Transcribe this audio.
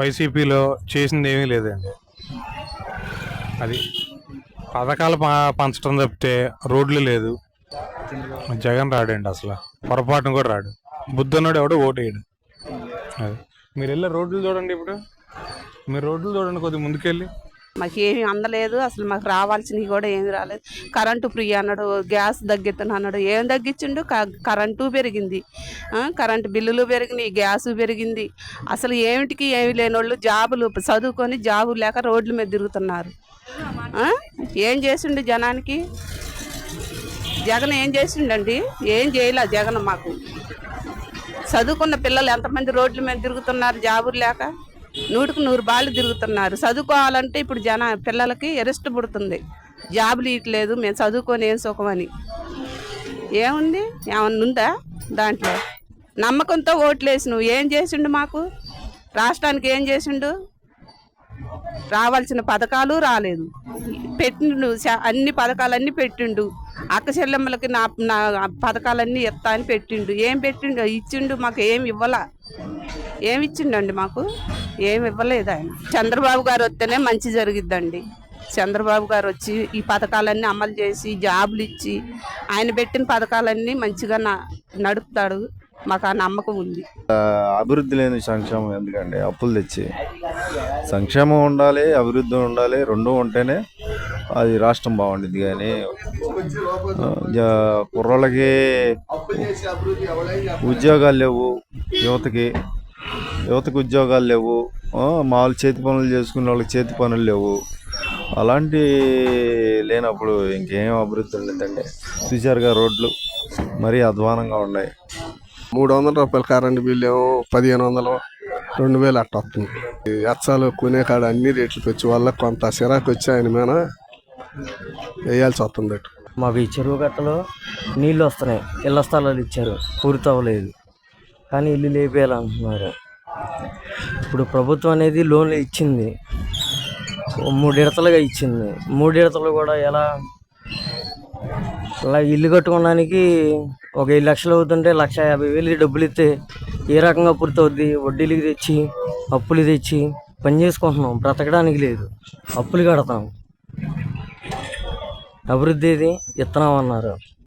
వైసీపీలో చేసింది ఏమీ లేదండి. అది పథకాలు ప- పంచడం తప్పితే రోడ్లు లేదు. జగన్ రాడండి అసలు. పొరపాటును కూడా రాడు. బుద్ధన్నోడు ఎవడో ఓటేయడు. అది. మీరు వెళ్ళే రోడ్లు చూడండి ఇప్పుడు. మీరు రోడ్లు చూడండి కొద్దిగా ముందుకెళ్ళి. మాకు ఏమీ అందలేదు అసలు మాకు రావాల్సినవి కూడా ఏమి రాలేదు. కరెంటు ఫ్రీ అన్నాడు గ్యాస్ తగ్గిస్తాను అన్నాడు ఏం తగ్గించిండు? క- కరెంటు పెరిగింది. కరెంటు బిల్లులు పెరిగినాయి గ్యాస్ పెరిగింది. అసలు ఏమిటికి ఏమి లేని వాళ్ళు జాబులు చదువుకొని జాబు లేక రోడ్ల మీద తిరుగుతున్నారు. ఏం చేసిండు జనానికి? జగన్ ఏం చేసిండండి? ఏం చేయలే జగన్ మాకు. చదువుకున్న పిల్లలు ఎంతమంది రోడ్ల మీద తిరుగుతున్నారు జాబులు లేక? నూటికి నూరు బాళ్ళు తిరుగుతున్నారు. చదువుకోవాలంటే ఇప్పుడు జన పిల్లలకి ఎరెస్ట్ పుడుతుంది. జాబులు ఇవ్వట్లేదు మేము చదువుకొని ఏం సుఖమని. ఏముంది? ఏమన్నా ఉందా దాంట్లో? నమ్మకంతో ఓట్లేసి నువ్వు ఏం చేసిండు మాకు? రాష్ట్రానికి ఏం చేసిండు? రావాల్సిన పథకాలు రాలేదు. పెట్టిండు అన్ని పథకాలన్నీ పెట్టిండు. అక్క చెల్లెమ్మలకి నా నా పథకాలన్నీ ఇస్తా అని పెట్టిండు. ఏం పెట్టిండు? ఇచ్చిండు మాకు ఏం ఇవ్వలా. ఏమి ఇచ్చిండండి మాకు? ఏమి ఇవ్వలేదు ఆయన. చంద్రబాబు గారు వస్తేనే మంచి జరిగిద్దండి. చంద్రబాబు గారు వచ్చి ఈ పథకాలన్నీ అమలు చేసి జాబులు ఇచ్చి ఆయన పెట్టిన పథకాలన్నీ మంచిగా నా నడుపుతాడు. మాకు ఆ నమ్మకం ఉంది. అభివృద్ధి లేని సంక్షేమం ఎందుకండి? అప్పులు తెచ్చి. సంక్షేమం ఉండాలి అభివృద్ధి ఉండాలి రెండు ఉంటేనే అది రాష్ట్రం బాగుండేది కానీ జ- కుర్రోళ్ళకి ఉద్యోగాలు లేవు యువతకి యువతకి ఉద్యోగాలు లేవు. ఆ, మామూలు చేతి పనులు చేసుకునే వాళ్ళకి చేతి పనులు లేవు. అలాంటి లేనప్పుడు ఇంకేం అభివృద్ధి ఉండదండి. చూసారుగా రోడ్లు మరీ అధ్వానంగా ఉన్నాయి. మూడు వందల రూపాయల కరెంట్ బిల్లు. ఏమో పదిహేను వందలు రెండు వేలు అట్ట వస్తుంది. ఈ ఎచ్చాలు కొనే కాడ అన్ని రేట్లు పెంచి వల్ల కొంత సిరాకు వచ్చి ఆయన మీద వేయాల్సి వస్తుంది మాకు ఈ చెరువు గట్టలో నీళ్ళు వస్తున్నాయి. ఇళ్ళ స్థలాలు ఇచ్చారు. పూర్తి అవ్వలేదు. కానీ ఇల్లు లేపేయాలంటున్నారు. ఇప్పుడు ప్రభుత్వం అనేది లోన్లు ఇచ్చింది. మూడిడతలుగా ఇచ్చింది. మూడిడతలు కూడా ఎలా? అలా ఇల్లు కట్టుకోవడానికి ఒక ఐదు లక్షలు అవుతుంటే లక్ష యాభై వేలు డబ్బులు ఇస్తే ఏ రకంగా పూర్తవుద్ది? వడ్డీలు వడ్డీలకి తెచ్చి అప్పులు తెచ్చి పని చేసుకుంటున్నాం. బ్రతకడానికి లేదు. అప్పులు కడతాం. అభివృద్ధి ఇది ఇత్తనం అన్నారు.